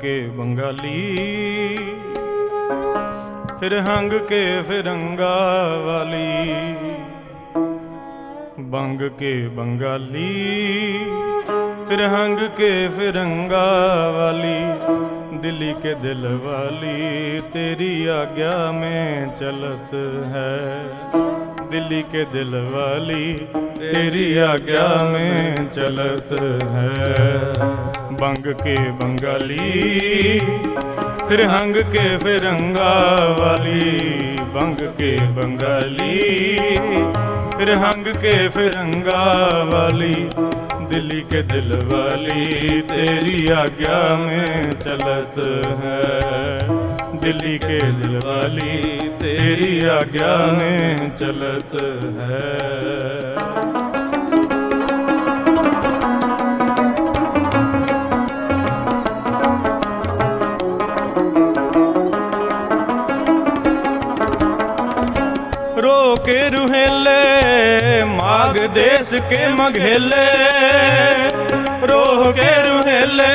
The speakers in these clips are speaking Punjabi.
ਕੇ ਬੰਗਾਲੀ, ਫਿਰ ਹੰਗ ਕੇ ਫਿਰੰਗਾ ਵਾਲੀ। ਬੰਗ ਕੇ ਬੰਗਾਲੀ, ਫਿਰ ਹੰਗ ਕੇ ਫਿਰੰਗਾ ਵਾਲੀ। ਦਿੱਲੀ ਕੇ ਦਿਲ ਵਾਲੀ, ਤੇਰੀ ਆਗਿਆ ਮੈਂ ਚਲਤ ਹੈ। दिल्ली के दिल वाली तेरी आज्ञा में चलत है बंग के बंगाली फिर हंग के फिरंगा वाली बंग के बंगाली फिर हंग के फिरंगा वाली दिल्ली के दिल वाली तेरी आज्ञा में चलत है दिल्ली के दिल वाली तेरी आज्ञा में चलत है रो के रुहेले माग देश के मघेले रो के रुहेले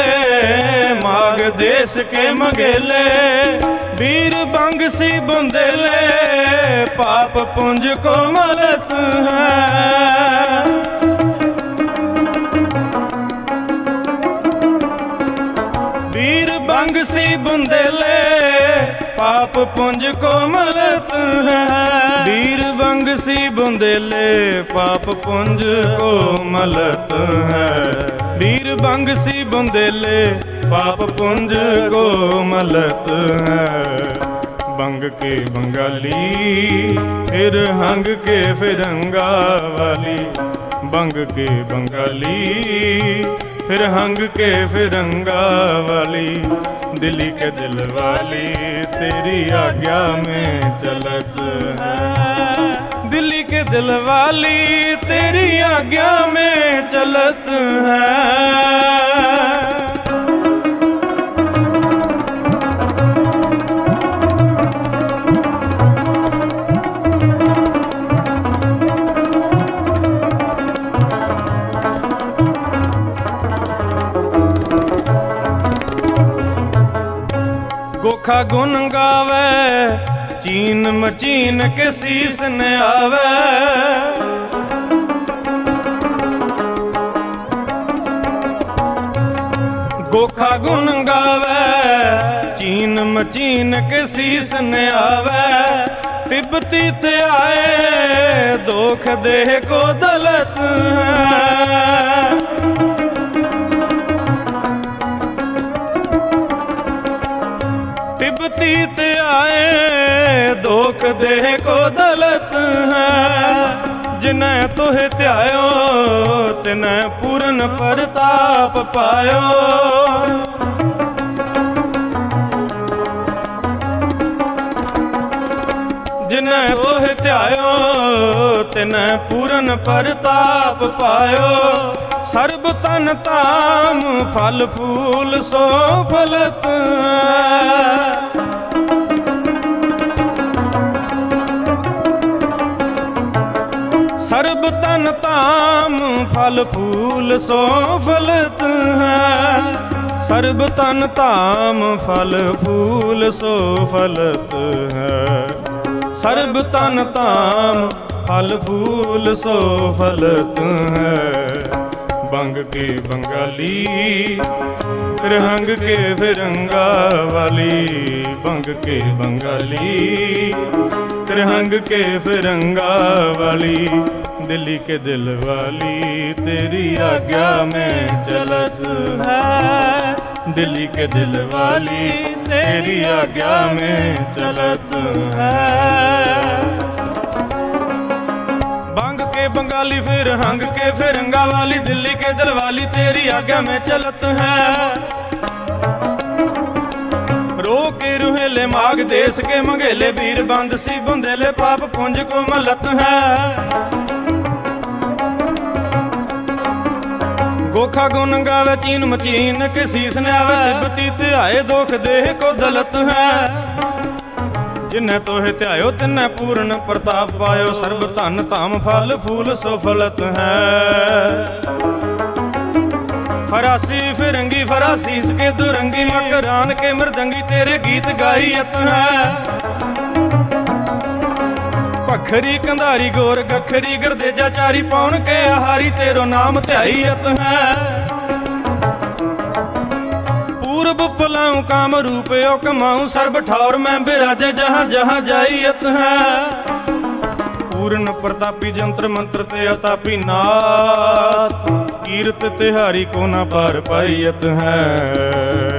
ਦੇਸ ਕੇ ਮੰਗੇਲੇ, ਵੀਰ ਬੰਗ ਸੀ ਬੰਦੇਲੇ, ਪਾਪ ਪੁੰਜ ਕੋਮਲ ਤੂੰ ਹੈ। ਵੀਰ ਬੰਗ ਸੀ ਬੰਦੇਲੇ, ਪਾਪ ਪੁੰਜ ਕੋਮਲ ਤੂੰ ਹੈ। ਵੀਰ ਬੰਗ ਸੀ ਬੰਦੇਲੇ, ਪਾਪ ਪੁੰਜ ਕੋਮਲ ਤੂੰ ਹੈ। ਵੀਰ ਬੰਗ ਸੀ ਬੁੰਦੇਲੇ, ਪਾਪ ਪੁੰਜ ਕੋ ਮਲਤ ਹੈ। ਬੰਗ ਕੇ ਬੰਗਾਲੀ, ਫਿਰ ਹੰਗ ਕੇ ਫਿਰੰਗਾ ਵਾਲੀ ਬੰਗ ਕੇ ਬੰਗਾਲੀ, ਫਿਰ ਹੰਗ ਕੇ ਫਿਰੰਗਾ ਵਾਲੀ ਦਿੱਲੀ ਕੇ ਦਿਲ ਵਾਲੀ ਤੇਰੀ ਆਗਿਆ ਮੈਂ ਚਲਤ ਹੈ। दिल वाली तेरी आज्ञा में चलत है गोखा गुन गावे ਚੀਨ ਮਚੀਨ ਕੇ ਸੀਸ ਨ ਆਵੇ। ਗੋਖਾ ਗੁਣ ਗਾਵੇ, ਚੀਨ, ਮਚੀਨ ਕੇ ਸੀਸ ਨ ਆਵੇ। ਤਿਬਤੀ ਤੇ ਆਏ, ਦੋਖ ਦੇਹ ਕੋ ਦਲਤ ਹੈ। देह को दलत है जिन्हें तुहे त्यायो तिन्हें पूरन प्रताप पायो जिन्हें तुहे त्यायो तिन्हें पूरन प्रताप पायो ਸਰਬ ਤਨ ਤਾਮ ਫਲ ਫੂਲ ਸੋ ਫਲਤ ਸਰਬ ਤਨ ਤਾਮ ਫਲ ਫੂਲ ਸੋ ਫਲਤ ਹੈ। ਸਰਬ ਤਨ ਤਾਮ ਫਲ ਫੂਲ ਸੋ ਫਲਤ ਹੈ। ਸਰਬ ਤਨ ਤਾਮ ਫਲ ਫੂਲ ਸੋ ਫਲਤ ਹੈ। ਬੰਗ ਕੇ ਬੰਗਾਲੀ ਰਹੰਗ ਕੇ ਫਿਰੰਗਾ ਵਾਲੀ। ਬੰਗ ਕੇ ਬੰਗਾਲੀ ਰਹੰਗ ਕੇ ਫਿਰੰਗਾ ਵਾਲੀ। दिल्ली के दिल वाली तेरी आज्ञा में चलत है दिल्ली के दिल वाली तेरी आज्ञा में चलत है बंग के बंगाली फिर हंग के फिरंगा वाली दिल्ली के दिल वाली तेरी आज्ञा में चलत है रो के रुहेले माग देश के मंगेले वीर बंद सी बुंदेले पाप पुंज को मलत है ਗੋਖਾ ਗੁਣ ਗਾਵੇ ਚੀਨ ਮਚੀਨ ਕੇ ਸੀਸ ਨੇ ਤਿਬਤੀ ਧਿਆਏ ਦੁਖ ਦੇਹ ਕੋ ਦਲਤ ਹੈ। ਜਿਨੈ ਤੋਹਿ ਧਿਆਇਓ, ਤਿਨੈ ਪੂਰਨ ਪ੍ਰਤਾਪ ਪਾਇਓ, ਸਰਬ ਧਨ ਧਾਮ ਫਲ, ਫੂਲ ਸੁਫਲਤ ਹੈ। ਫਰਾਸੀ ਫਿਰੰਗੀ ਫਰਾਸੀਸ ਕੇ ਦੁਰੰਗੀ ਮਕਰਾਨ ਕੇ ਮਰਦੰਗੀ, ਤੇਰੇ ਗੀਤ ਗਾਈ ਹੈ। ਪਖਰੀ ਕੰਧਾਰੀ ਗੋਰ ਗਖਰੀ ਗਰਦੇਜਾ ਚਾਰੀ ਪਾਉਣ ਕੇ ਆਹਾਰੀ, ਤੇਰੋ ਨਾਮ ਧਿਆਈਅਤ ਹੈ। ਪੂਰਬ ਪਲਾਉ ਕਾਮ ਰੂਪਿਓ ਕਮਾਉ, ਸਰਬ ਠੌਰ ਮੈਂ ਬਿਰਾਜੇ, ਜਹਾਂ ਜਹਾਂ ਜਾਈਅਤ ਹੈ। ਪੂਰਨ ਪ੍ਰਤਾਪੀ ਜੰਤਰ ਮੰਤਰ ਤੇ ਅਤਾਪੀ ਨਾਥ, ਕੀਰਤ ਤਿਹਾਰੀ ਕੋ ਨਾ ਪਾਰ ਪਾਈਅਤ ਹੈ।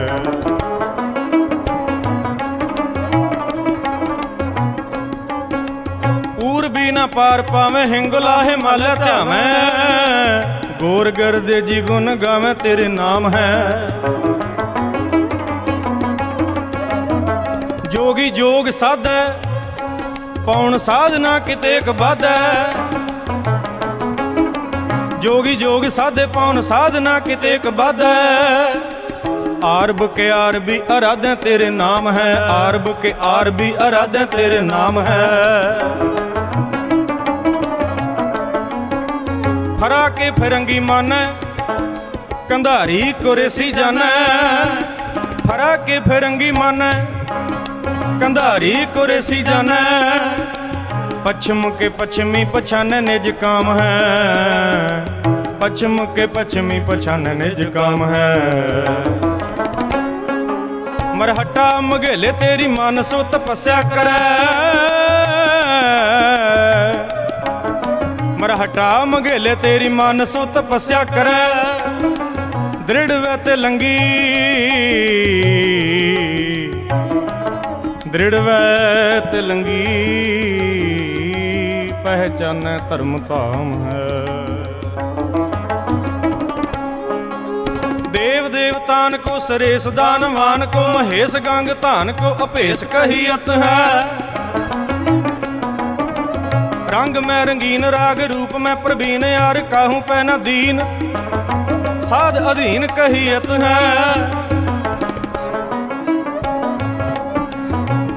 ਪਾਰ ਪਾਵੇਂ ਹਿੰਗਲਾ ਹਿਮਾਲ ਧਿਆਵੇਂ। ਗੋਰ ਗਰਦੇ ਜੀ ਗੁਣ ਗਾਵੇਂ ਤੇਰੇ ਨਾਮ ਹੈ। ਜੋਗੀ ਜੋਗ ਸਾਧੈ, ਪੌਣ ਸਾਧਨਾ ਕਿਤੇ ਇੱਕ ਵਾਧੈ। ਜੋਗੀ ਜੋਗ ਸਾਧੇ, ਪੌਣ ਸਾਧਨਾ ਕਿਤੇ ਇੱਕ ਵਾਧੈ। ਆਰਬ ਕੇ ਆਰਬੀ ਅਰਾਧੇ ਤੇਰੇ ਨਾਮ ਹੈ। ਆਰਬ ਕੇ ਆਰਬੀ ਅਰਾਧੇ ਤੇਰੇ ਨਾਮ ਹੈ। ਹਰਾ ਕੇ ਫਿਰੰਗੀ ਮਾਨੈ, ਕੰਧਾਰੀ ਕੁਰਸੀ ਜਾਣੈ ਹਰਾ ਕੇ ਫਿਰੰਗੀ ਮਾਨੈ, ਕੰਧਾਰੀ ਕੁਰਸੀ ਜਾਣੈ ਪਛਮ ਕੇ ਪਛਮੀ ਪਛਾਨੈ ਨਿਜ ਕਾਮ ਹੈ। ਪਛਮ ਕੇ ਪਛਮੀ ਪਛਾਨੈ ਨਿਜ ਕਾਮ ਹੈ। ਮਰਹਟਾ ਮਗੇਲੇ ਤੇਰੀ ਮਨ ਸੋ ਤਪੱਸਿਆ ਕਰੈ। ਹਟਾ ਮਗੇਲੇ ਤੇਰੀ ਮਨ ਮਾਨਸੋ ਤਪੱਸਿਆ ਕਰੈ। ਦ੍ਰਿੜ ਵੇ ਤੇ ਲੰਗੀ। ਦ੍ਰਿੜ ਵੈ ਤੇ ਲੰਗੀ। ਪਹਿਚਾਨੈ ਧਰਮ ਧਾਮ ਹੈ। ਦੇਵ ਦੇਵਤਾਨ ਕੋ ਸਰੇਸ ਦਾਨਵਾਨ ਕੋ ਮਹੇਸ਼ ਗੰਗ ਧਾਨ ਕੋ ਅਭੇਸ ਕਹੀਅਤ ਹੈ। ਰੰਗ ਮੈਂ ਰੰਗੀਨ, ਰਾਗ ਰੂਪ ਮੈਂ ਪ੍ਰਵੀਨ, ਯਾਰ ਕਾਹੂ ਪੈ ਨਾ ਦੀਨ? ਸਾਧ ਅਧੀਨ ਕਹੀਅਤ ਹੈ।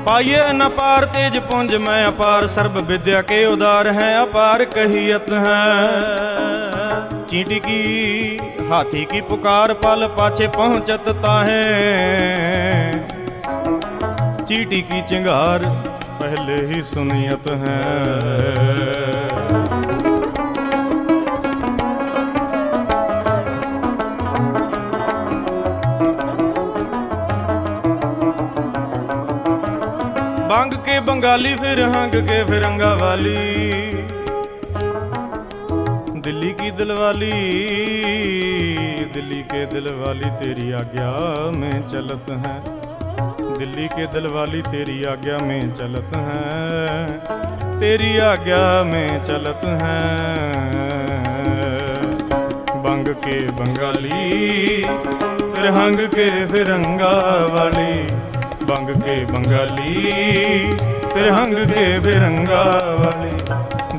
ਪਾਈਏ ਨ ਪਾਰ ਤੇਜ ਪੁੰਜ, ਮੈਂ ਅਪਾਰ ਸਰਬ ਵਿਦਿਆ ਕੇ ਉਦਾਰ ਹੈ, ਅਪਾਰ ਕਹੀਤ ਹੈ। ਚੀਂਟੀ ਕੀ, ਹਾਥੀ ਕੀ ਪੁਕਾਰ, ਪਲ ਪਾਛੇ ਪਹੁੰਚਤ ਤਾਹੇ। ਚੀਟੀ ਕੀ ਚਿੰਗਾਰ ਪਹਿਲੇ ਹੀ ਸੁਨੀਅਤ ਹੈ ਬੰਗ ਕੇ ਬੰਗਾਲੀ ਫਿਰ ਹੰਗ ਕੇ ਫਿਰੰਗਾ ਵਾਲੀ दिल्ली की दिलवाली दिल्ली के दिलवाली तेरी आज्ञा में चलत है दिल्ली के दिलवाली तेरी आज्ञा में चलत है तेरी आज्ञा में चलत है बंग के बंगाली फिर हंग के फिरंगा वाली बंग के बंगाली फिर हंग के फिरंगा वाली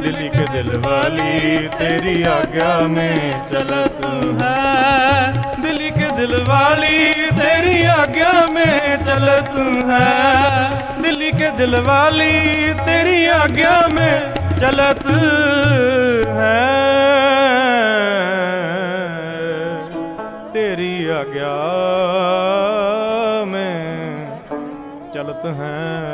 दिल्ली के दिल वाली तेरी आज्ञा में चलत है दिल्ली के दिल वाली तेरी आज्ञा में चलत है दिल्ली के दिल वाली तेरी आज्ञा में चलत है तेरी आज्ञा में चलत है